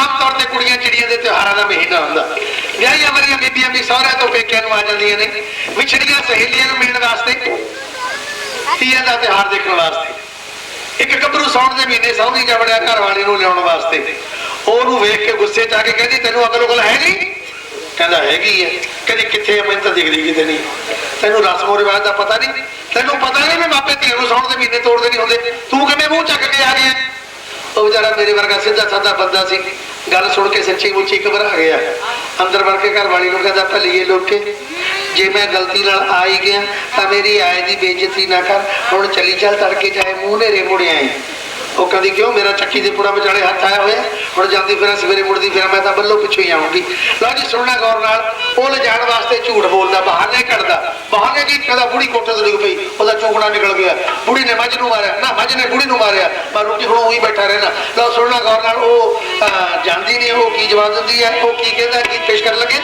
ਆਮ ਤੌਰ ਤੇ ਕੁੜੀਆਂ ਚਿੜੀਆਂ ਦੇ ਤਿਉਹਾਰਾਂ ਦਾ ਮਹੀਨਾ ਹੁੰਦਾ। ਵਿਆਹੀਆਂ ਵਰੀਆਂ ਬੀਬੀਆਂ ਵੀ ਸਹੁਰਿਆਂ ਤੋਂ ਪੇਕਿਆਂ ਨੂੰ ਆ ਜਾਂਦੀਆਂ ਨੇ। ਵਿਛੜੀਆਂ ਸਹੇਲੀਆਂ ਨੂੰ ਮਿਲਣ ਵਾਸਤੇ, ਤੀਆਂ ਦਾ ਤਿਉਹਾਰ ਦੇਖਣ ਵਾਸਤੇ। ਇੱਕ ਗੱਭਰੂ ਸੌਣ ਦੇ ਮਹੀਨੇ ਸੌਂਦੀ ਜਾ ਘਰ ਵਾਲੀ ਨੂੰ ਲਿਆਉਣ ਵਾਸਤੇ। ਉਹਨੂੰ ਵੇਖ ਕੇ ਗੁੱਸੇ ਚ ਆ ਕੇ ਕਹਿੰਦੀ, ਤੈਨੂੰ ਅਗਲੋ ਕੋਲ ਹੈ ਨਹੀਂ? ਕਹਿੰਦਾ, ਹੈਗੀ ਹੈ ਕਹਿੰਦੀ, ਕਿੱਥੇ ਹੈ ਮੈਨੂੰ ਤਾਂ ਦਿਖਦੀ ਕਿਤੇ ਨਹੀਂ। ਤੈਨੂੰ ਰਸਮੋ ਰਿਵਾਜ ਦਾ ਪਤਾ ਨਹੀਂ। ਤੈਨੂੰ ਪਤਾ ਨਹੀਂ ਮੈਂ ਮਾਪੇ ਧੀ ਨੂੰ ਸੌਣ ਦੇ ਮਹੀਨੇ ਤੋੜਦੇ ਨਹੀਂ ਹੁੰਦੇ। ਤੂੰ ਕਿਵੇਂ ਮੂੰਹ ਚੱਕ ਕੇ ਆ ਗਿਆ? ਉਹ ਵਿਚਾਰਾ ਮੇਰੇ ਵਰਗਾ ਸਿੱਧਾ ਸਾਦਾ ਬੰਦਾ ਸੀ। ਗੱਲ ਸੁਣ ਕੇ ਸੱਚੀ ਮੁੱਚੀ ਘਬਰਾ ਗਿਆ। ਅੰਦਰ ਵੜ ਕੇ ਘਰ ਵਾਲੀ ਨੂੰ ਕਹਿੰਦਾ, ਭਲੀਏ ਲੋਕੇ, ਜੇ ਮੈਂ ਗਲਤੀ ਨਾਲ ਆ ਹੀ ਗਿਆ, ਤਾਂ ਮੇਰੀ ਆਏ ਦੀ ਬੇਇੱਜ਼ਤੀ ਨਾ ਕਰ। ਹੁਣ ਚਲੀ ਚੱਲ ਤੜਕੇ ਚਾਹੇ ਮੂੰਹ ਨੇਰੇ ਮੁੜਿਆ ਆਏ ਉਹ ਕਹਿੰਦੀ, ਕਿਉਂ? ਮੇਰਾ ਚੱਕੀ ਦੇ ਪੁੜਾ ਵਿਚਾਲੇ ਹੱਥ ਆਇਆ ਹੋਇਆ ਹੁਣ ਜਾਂਦੀ ਫਿਰ, ਸਵੇਰੇ ਮੁੜਦੀ ਫਿਰ, ਮੈਂ ਤਾਂ ਬੱਲੋ ਪਿੱਛੋਂ ਹੀ ਆਉਂਗੀ ਲਓ ਜੀ, ਸੁਣਨਾ ਗੌਰ ਨਾਲ, ਉਹ ਲਿਜਾਣ ਵਾਸਤੇ ਝੂਠ ਬੋਲਦਾ, ਬਹਾਨੇ ਕੱਢਦਾ। ਬਹਾਨੇ ਕੀ ਕਹਿੰਦਾ ਬੁੜੀ ਕੋਠੇ ਤੋਂ ਡਿੱਗ ਪਈ, ਉਹਦਾ ਚੋਕਣਾ ਨਿਕਲ ਗਿਆ। ਬੁੜੀ ਨੇ ਮੱਝ ਨੂੰ ਮਾਰਿਆ। ਨਾ, ਮੱਝ ਨੇ ਬੁੜੀ ਨੂੰ ਮਾਰਿਆ। ਮੈਂ ਰੋਟੀ ਹੁਣ ਉਹੀ ਬੈਠਾ ਰਹਿਣਾ ਲਓ, ਸੁਣਨਾ ਗੌਰ ਨਾਲ, ਉਹ ਜਾਂਦੀ ਨਹੀਂ ਉਹ ਕੀ ਜਵਾਬ ਦਿੰਦੀ ਹੈ, ਉਹ ਕੀ ਕਹਿੰਦਾ, ਕੀ ਪੇਸ਼ ਕਰਨ ਲੱਗੇ?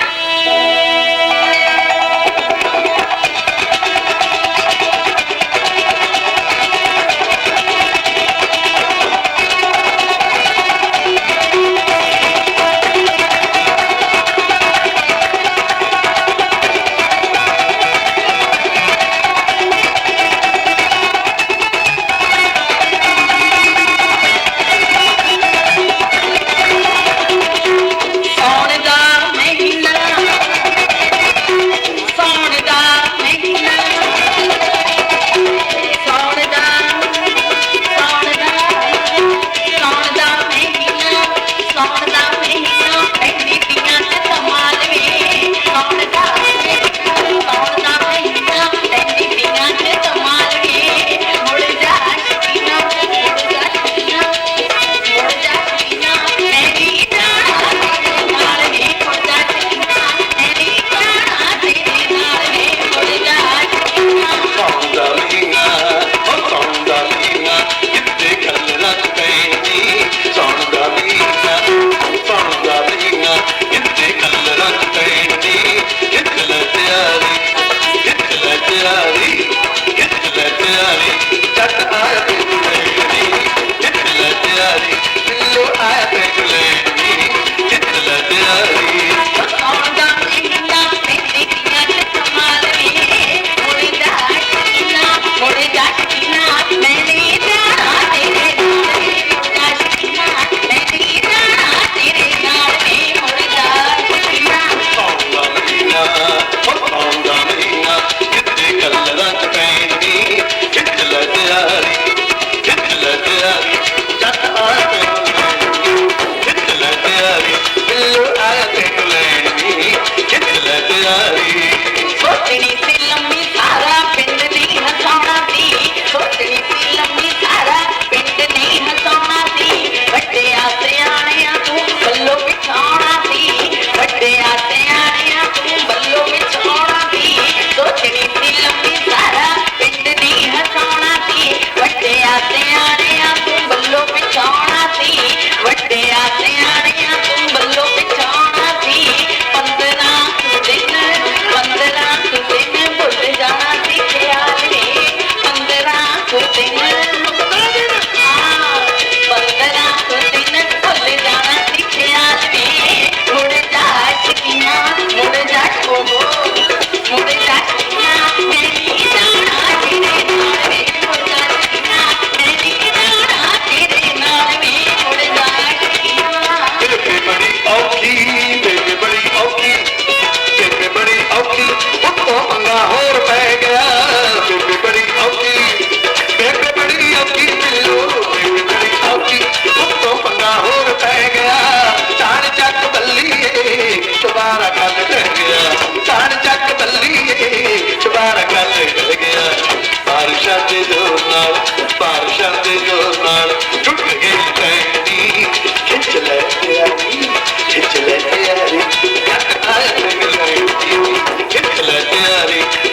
Hare